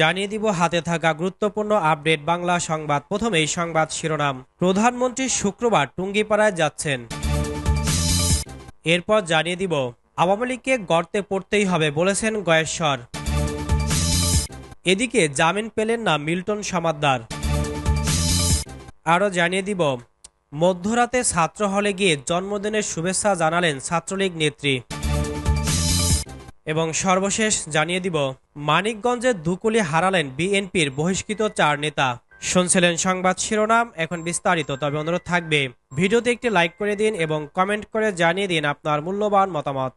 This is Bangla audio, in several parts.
জানিয়ে দিব হাতে থাকা গুরুত্বপূর্ণ আপডেট বাংলা সংবাদ। প্রথমেই সংবাদ শিরোনাম। প্রধানমন্ত্রী শুক্রবার টুঙ্গিপাড়ায় যাচ্ছেন। এরপর জানিয়ে দিব, আওয়ামী লীগকে গর্তে পড়তেই হবে বলেছেন গয়েশ্বর। এদিকে জামিন পেলেন না মিল্টন সমাদ্দার। আরও জানিয়ে দিব, মধ্যরাতে ছাত্র হলে গিয়ে জন্মদিনের শুভেচ্ছা জানালেন ছাত্রলীগ নেত্রী। এবং সর্বশেষ জানিয়ে দিব, মানিকগঞ্জের দুকুলি হারালেন বিএনপির বহিষ্কৃত চার নেতা। শুনছিলেন সংবাদ শিরোনাম, এখন বিস্তারিত, তবে অনুরোধ থাকবে, ভিডিওতে একটি লাইক করে দিন এবং কমেন্ট করে জানিয়ে দিন আপনার মূল্যবান মতামত।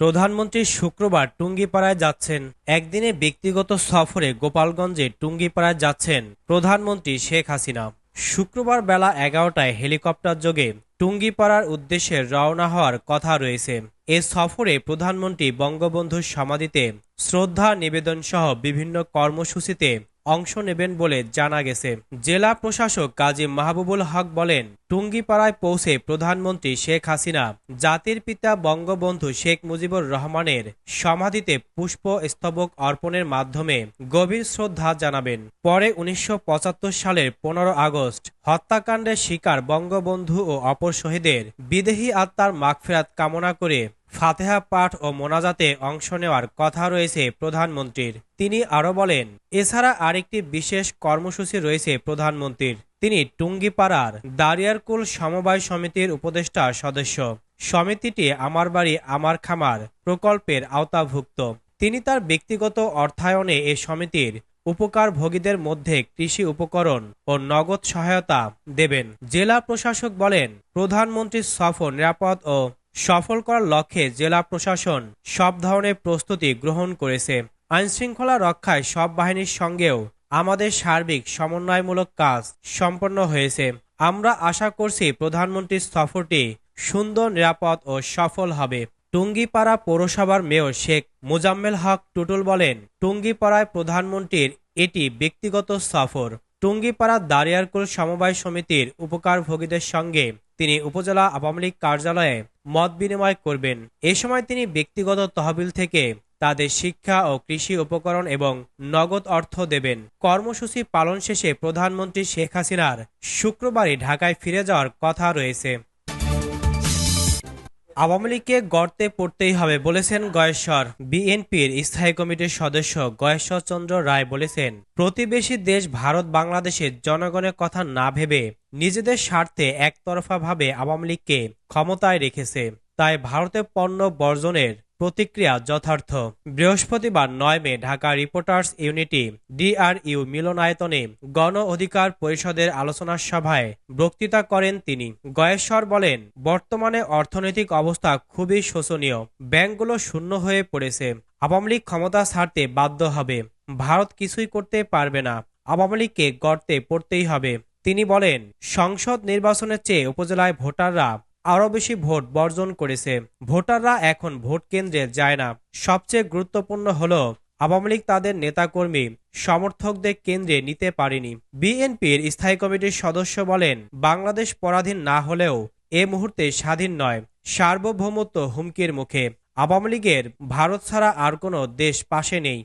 প্রধানমন্ত্রী শুক্রবার টুঙ্গিপাড়ায় যাচ্ছেন। একদিনে ব্যক্তিগত সফরে গোপালগঞ্জে টুঙ্গিপাড়ায় যাচ্ছেন প্রধানমন্ত্রী শেখ হাসিনা। শুক্রবার বেলা এগারোটায় হেলিকপ্টার যোগে টুঙ্গিপাড়ার উদ্দেশ্যে রওনা হওয়ার কথা রয়েছে। এ সফরে প্রধানমন্ত্রী বঙ্গবন্ধুর সমাধিতে শ্রদ্ধা নিবেদন সহ বিভিন্ন কর্মসূচিতে অংশ নেবেন বলে জানা গেছে। জেলা প্রশাসক কাজী মাহবুবুল হক বলেন, টুঙ্গিপাড়ায় পৌঁছে প্রধানমন্ত্রী শেখ হাসিনা, জাতির পিতা বঙ্গবন্ধু শেখ মুজিবুর রহমানের সমাধিতে পুষ্প স্তবক অর্পণের মাধ্যমে গভীর শ্রদ্ধা জানাবেন। পরে উনিশশো পঁচাত্তর সালের পনেরো আগস্ট হত্যাকাণ্ডের শিকার বঙ্গবন্ধু ও অপর শহীদের বিদেহী আত্মার মাগফেরাত কামনা করে ফাতেহা পাঠ ও মোনাজাতে অংশ নেওয়ার কথা রয়েছে প্রধানমন্ত্রীর। তিনি আরও বলেন, এছাড়া আরেকটি বিশেষ কর্মসূচি রয়েছে প্রধানমন্ত্রীর। তিনি টুঙ্গিপাড়ার দারিয়ারকুল সমবায় সমিতির উপদেষ্টা সদস্য। সমিতিটি আমার বাড়ি, আমার খামার প্রকল্পের আওতাভুক্ত। তিনি তার ব্যক্তিগত অর্থায়নে এ সমিতির উপকারভোগীদের মধ্যে কৃষি উপকরণ ও নগদ সহায়তা দেবেন। জেলা প্রশাসক বলেন, প্রধানমন্ত্রীর সফর নিরাপদ ও সফল করার লক্ষ্যে জেলা প্রশাসন সব ধরনের প্রস্তুতি গ্রহণ করেছে। আইনশৃঙ্খলা রক্ষায় সব বাহিনীর সঙ্গেও আমাদের সার্বিক সমন্বয়মূলক কাজ সম্পন্ন হয়েছে। আমরা আশা করছি প্রধানমন্ত্রীর সফরটি সুন্দর, নিরাপদ ও সফল হবে। টুঙ্গিপাড়া পৌরসভার মেয়র শেখ মোজাম্মেল হক টুটুল বলেন, টুঙ্গিপাড়ায় প্রধানমন্ত্রীর এটি ব্যক্তিগত সফর। টুঙ্গিপাড়া দারিয়ারকুল সমবায় সমিতির উপকারভোগীদের সঙ্গে তিনি উপজেলা আওয়ামী লীগ কার্যালয়ে মত বিনিময় করবেন। এ সময় তিনি ব্যক্তিগত তহবিল থেকে তাদের শিক্ষা ও কৃষি উপকরণ এবং নগদ অর্থ দেবেন। কর্মসূচি পালন শেষে প্রধানমন্ত্রী শেখ হাসিনার শুক্রবারই ঢাকায় ফিরে যাওয়ার কথা রয়েছে। আওয়ামী লীগকে গর্তে পড়তেই হবে বলেছেন গয়েশ্বর। বিএনপির স্থায়ী কমিটির সদস্য গয়েশ্বর চন্দ্র রায় বলেছেন, প্রতিবেশী দেশ ভারত বাংলাদেশের জনগণের কথা না ভেবে নিজেদের স্বার্থে একতরফাভাবে আওয়ামী লীগকে ক্ষমতায় রেখেছে। তাই ভারতে পণ্য বর্জনের প্রতিক্রিয়া যথার্থ। বৃহস্পতিবার নয় মে ঢাকা রিপোর্টার্স ইউনিটি ডিআরইউ মিলনায়তনে গণ অধিকার পরিষদের আলোচনা সভায় বক্তৃতা করেন তিনি। গয়েশ্বর বলেন, বর্তমানে অর্থনৈতিক অবস্থা খুবই শোচনীয়। ব্যাংকগুলো শূন্য হয়ে পড়েছে। আওয়ামী লীগ ক্ষমতা ছাড়তে বাধ্য হবে। ভারত কিছুই করতে পারবে না। আওয়ামী লীগকে গর্তে পড়তেই হবে। তিনি বলেন, সংসদ নির্বাচনের চেয়ে উপজেলায় ভোটাররা আরও বেশি ভোট বর্জন করেছে। ভোটাররা এখন ভোট কেন্দ্রে যায় না। সবচেয়ে গুরুত্বপূর্ণ হল, আওয়ামী লীগ তাদের নেতাকর্মী, সমর্থকদের কেন্দ্রে নিতে পারেনি। বিএনপির স্থায়ী কমিটির সদস্য বলেন, বাংলাদেশ পরাধীন না হলেও এ মুহূর্তে স্বাধীন নয়। সার্বভৌমত্ব হুমকির মুখে। আওয়ামী লীগের ভারত ছাড়া আর কোনো দেশ পাশে নেই।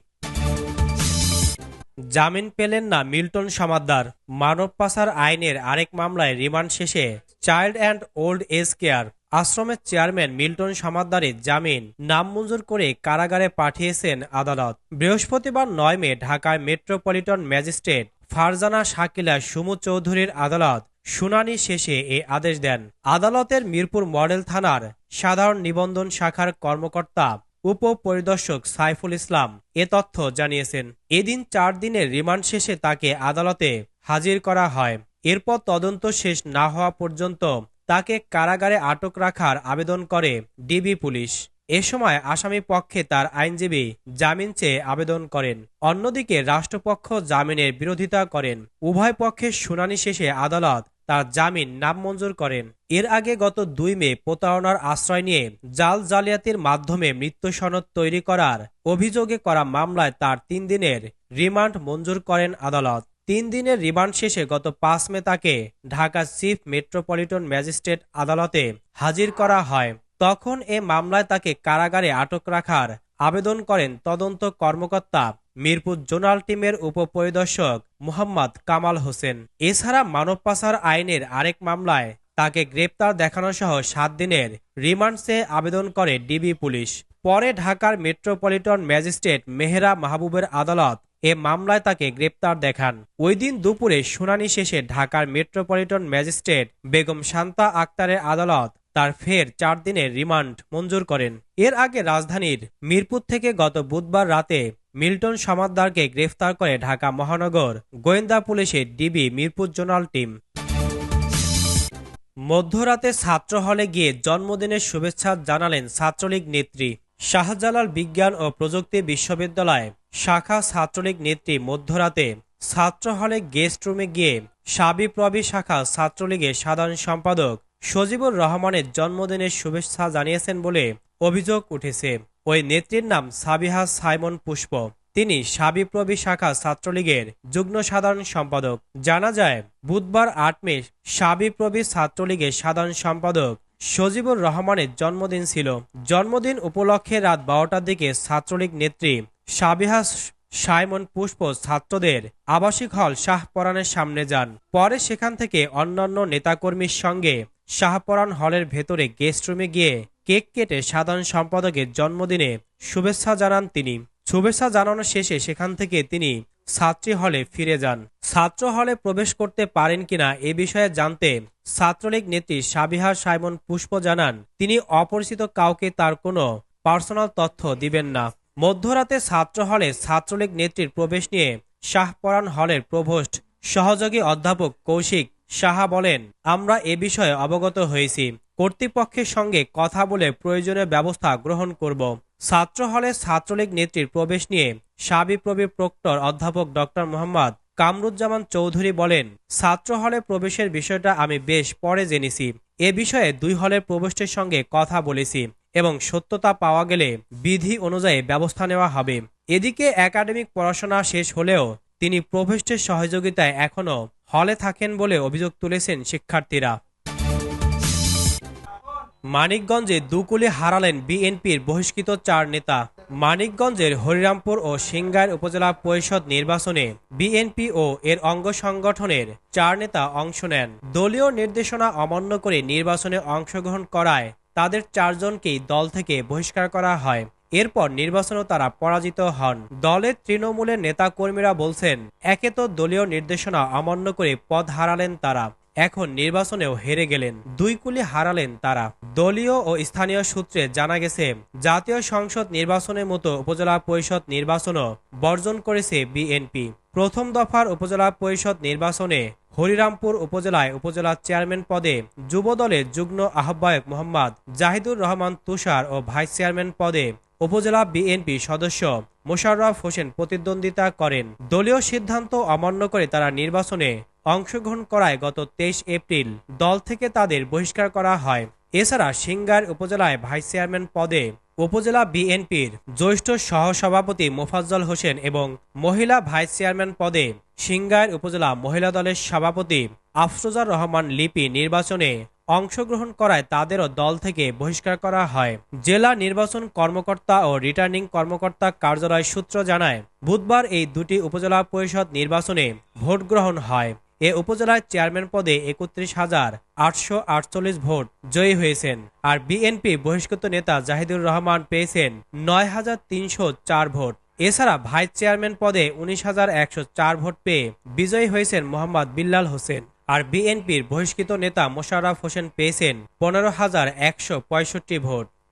জামিন পেলেন না মিল্টন সমাদ্দার। মানব পাচার আইনের আরেক মামলায় রিমান্ড শেষে child and old age care আশ্রমের চেয়ারম্যান মিল্টন সমাদ্দারের জামিন নামঞ্জুর করে কারাগারে পাঠিয়েছেন আদালত। বৃহস্পতিবার নয় মে ঢাকায় মেট্রোপলিটন ম্যাজিস্ট্রেট ফারজানা শাকিলা সুমু চৌধুরীর আদালত শুনানি শেষে এ আদেশ দেন। আদালতের মিরপুর মডেল থানার সাধারণ নিবন্ধন শাখার কর্মকর্তা উপপরিদর্শক সাইফুল ইসলাম এ তথ্য জানিয়েছেন, এদিন চার দিনের রিমান্ড শেষে তাকে আদালতে হাজির করা হয়। এরপর তদন্ত শেষ না হওয়া পর্যন্ত তাকে কারাগারে আটক রাখার আবেদন করে ডিবি পুলিশ। এ সময় আসামি পক্ষে তার আইনজীবী জামিন চেয়ে আবেদন করেন। অন্যদিকে রাষ্ট্রপক্ষ জামিনের বিরোধিতা করেন। উভয় পক্ষের শুনানি শেষে আদালত তার জামিন নামঞ্জুর করেন। এর আগে গত দুই মে প্রতারণার আশ্রয় নিয়ে জাল জালিয়াতির মাধ্যমে মৃত্যু সনদ তৈরি করার অভিযোগে করা মামলায় তার তিন দিনের রিমান্ড মঞ্জুর করেন আদালত। তিন দিনের রিমান্ড শেষে গত পাঁচ মে তাকে ঢাকা চিফ মেট্রোপলিটন ম্যাজিস্ট্রেট আদালতে হাজির করা হয়। তখন এ মামলায় তাকে কারাগারে আটক রাখার আবেদন করেন তদন্ত কর্মকর্তা মিরপুর জোনাল টিমের উপপরিদর্শক মোহাম্মদ কামাল হোসেন। এছাড়া মানব পাচার আইনের আরেক মামলায় তাকে গ্রেপ্তার দেখানো সহ সাত দিনের রিমান্ড চেয়ে আবেদন করে ডিবি পুলিশ। পরে ঢাকার মেট্রোপলিটন ম্যাজিস্ট্রেট মেহেরা মাহবুবের আদালত এ মামলায় তাকে গ্রেপ্তার দেখান। ওই দিন দুপুরে শুনানি শেষে ঢাকার মেট্রোপলিটন ম্যাজিস্ট্রেট বেগম শান্তা আক্তারের আদালত তার ফের চার দিনের রিমান্ড মঞ্জুর করেন। এর আগে রাজধানীর মিরপুর থেকে গত বুধবার রাতে মিল্টন সমাদ্দারকে গ্রেফতার করে ঢাকা মহানগর। গোয়েন্দা পুলিশের ডিবি মিরপুর জোনাল টিম। মধ্যরাতে ছাত্র হলে গিয়ে জন্মদিনের শুভেচ্ছা জানালেন ছাত্রলীগ নেত্রী শাহজালাল বিজ্ঞান ও প্রযুক্তি বিশ্ববিদ্যালয়। শাখা ছাত্রলীগ নেত্রী মধ্যরাতে ছাত্র হলে গেস্ট রুমে গিয়ে সাবিপ্রবি শাখা ছাত্রলীগের সাধারণ সম্পাদক সজিবুর রহমানের জন্মদিনের শুভেচ্ছা জানিয়েছেন বলে অভিযোগ উঠেছে। ওই নেত্রীর নাম সাবিহা সাইমন পুষ্প। তিনি সাবিপ্রবি শাখা ছাত্রলীগের যুগ্ম সাধারণ সম্পাদক। জানা যায়, বুধবার আট মে সাবিপ্রবি ছাত্রলীগের সাধারণ সম্পাদক সজিবুর রহমানের জন্মদিন ছিল। জন্মদিন উপলক্ষে রাত বারোটার দিকে ছাত্রলীগ নেত্রী সাবিহা সাইমন পুষ্প ছাত্রদের আবাসিক হল শাহপরানের সামনে যান। পরে সেখান থেকে অন্যান্য নেতাকর্মীর সঙ্গে শাহপরান হলের ভেতরে গেস্ট রুমে গিয়ে কেক কেটে সাধারণ সম্পাদকের জন্মদিনে শুভেচ্ছা জানান তিনি। শুভেচ্ছা জানানো শেষে সেখান থেকে তিনি ছাত্রী হলে ফিরে যান। ছাত্র হলে প্রবেশ করতে পারেন কিনা এ বিষয়ে জানতে ছাত্রলীগ নেত্রী সাবিহা সাইমন পুষ্প জানান, তিনি অপরিচিত কাউকে তার কোনো পার্সোনাল তথ্য দিবেন না। মধ্যরাতে ছাত্র হলে ছাত্রলীগ নেত্রীর প্রবেশ নিয়ে শাহপরান হলের প্রভোস্ট সহযোগী অধ্যাপক কৌশিক সাহা বলেন, আমরা এ বিষয়ে অবগত হয়েছি। কর্তৃপক্ষের সঙ্গে কথা বলে প্রয়োজনীয় ব্যবস্থা গ্রহণ করব। ছাত্র হলে ছাত্রলীগ নেত্রীর প্রবেশ নিয়ে সাবিপ্রবি প্রক্টর অধ্যাপক ডক্টর মোহাম্মদ কামরুজ্জামান চৌধুরী বলেন, ছাত্র হলে প্রবেশের বিষয়টা আমি বেশ পরে জেনেছি। এ বিষয়ে দুই হলের প্রবেশের সঙ্গে কথা বলেছি এবং সত্যতা পাওয়া গেলে বিধি অনুযায়ী ব্যবস্থা নেওয়া হবে। এদিকে একাডেমিক পড়াশোনা শেষ হলেও তিনি প্রভেষ্টের সহযোগিতায় এখনও হলে থাকেন বলে অভিযোগ তুলেছেন শিক্ষার্থীরা। মানিকগঞ্জে দুকুলি হারালেন বিএনপির বহিষ্কৃত চার নেতা। মানিকগঞ্জের হরিরামপুর ও সিংগাইর উপজেলা পরিষদ নির্বাচনে বিএনপি ও এর অঙ্গ সংগঠনের চার নেতা অংশ নেন। দলীয় নির্দেশনা অমান্য করে নির্বাচনে অংশগ্রহণ করায় তাদের চারজনকেই দল থেকে বহিষ্কার করা হয়। এরপর নির্বাচনেও তারা পরাজিত হন। দলের তৃণমূলের নেতাকর্মীরা বলছেন, একে তো দলীয় নির্দেশনা অমান্য করে পদ হারালেন তারা, এখন নির্বাচনেও হেরে গেলেন। দুই কুলি হারালেন তারা। দলীয় ও স্থানীয় সূত্রে জানা গেছে, জাতীয় সংসদ নির্বাচনের মতো উপজেলা পরিষদ নির্বাচনও বর্জন করেছে বিএনপি। প্রথম দফার উপজেলা পরিষদ নির্বাচনে হরিরামপুর উপজেলায় উপজেলা চেয়ারম্যান পদে যুব দলের যুগ্ম আহ্বায়ক মোহাম্মদ জাহিদুর রহমান তুষার ও ভাইস চেয়ারম্যান পদে উপজেলা বিএনপি সদস্য মোশাররফ হোসেন প্রতিদ্বন্দ্বিতা করেন। দলীয় সিদ্ধান্ত অমান্য করে তারা নির্বাচনে অংশগ্রহণ করায় গত তেইশ এপ্রিল দল থেকে তাদের বহিষ্কার করা হয়। এছাড়া সিঙ্গার উপজেলায় ভাইস চেয়ারম্যান পদে উপজেলা বিএনপির জ্যেষ্ঠ সহসভাপতি মোফাজ্জল হোসেন এবং মহিলা ভাইস চেয়ারম্যান পদে সিঙ্গার উপজেলা মহিলা দলের সভাপতি আফরোজার রহমান লিপি নির্বাচনে অংশগ্রহণ করায় তাদেরও দল থেকে বহিষ্কার করা হয়। জেলা নির্বাচন কর্মকর্তা ও রিটার্নিং কর্মকর্তা কার্যালয় সূত্র জানায়, বুধবার এই দুটি উপজেলা পরিষদ নির্বাচনে ভোট গ্রহণ হয়। এ উপজেলার চেয়ারম্যান পদে একত্রিশ হাজার আটশো আটচল্লিশ ভোট জয়ী হয়েছেন। আর বিএনপি বহিষ্কৃত নেতা জাহিদুর রহমান পেয়েছেন নয় হাজার তিনশো চার ভোট। এছাড়া ভাইস চেয়ারম্যান পদে উনিশ হাজার একশো চার ভোট পেয়ে বিজয়ী হয়েছেন মোহাম্মদ বিল্লাল হোসেন। আর বিএনপির বহিষ্কৃত নেতা মোশাররফ হোসেন পেয়েছেন পনেরো হাজার একশো পঁয়ষট্টি ভোট।